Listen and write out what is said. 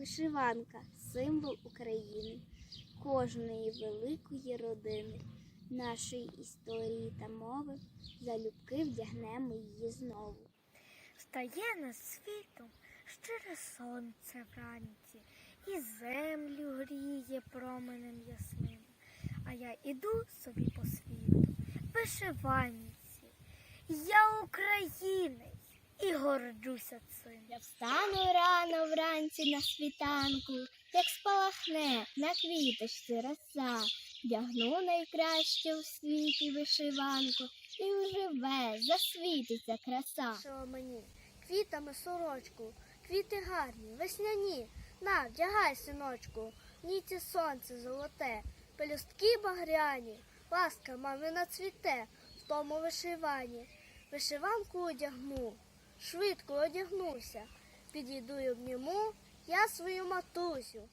Вишиванка символ України, кожної великої родини, нашої історії та мови. Залюбки вдягнемо її знову. Стає над світом щире сонце вранці, і землю гріє променем ясним. А я іду собі по світу, вишиванці. Я українець горджуся цим. Я встану рано вранці на світанку, як спалахне на квіточці роса, вдягну найкраще у світі вишиванку, і уживе, засвітиться краса. Вишила мені квітами сорочку, квіти гарні, весняні. На, вдягай, синочку, ніці сонце золоте, пелюстки багряні, ласка мамина цвіте в тому вишиванні. Вишиванку одягну, швидко одягнуся, підійду й обніму я свою матусю.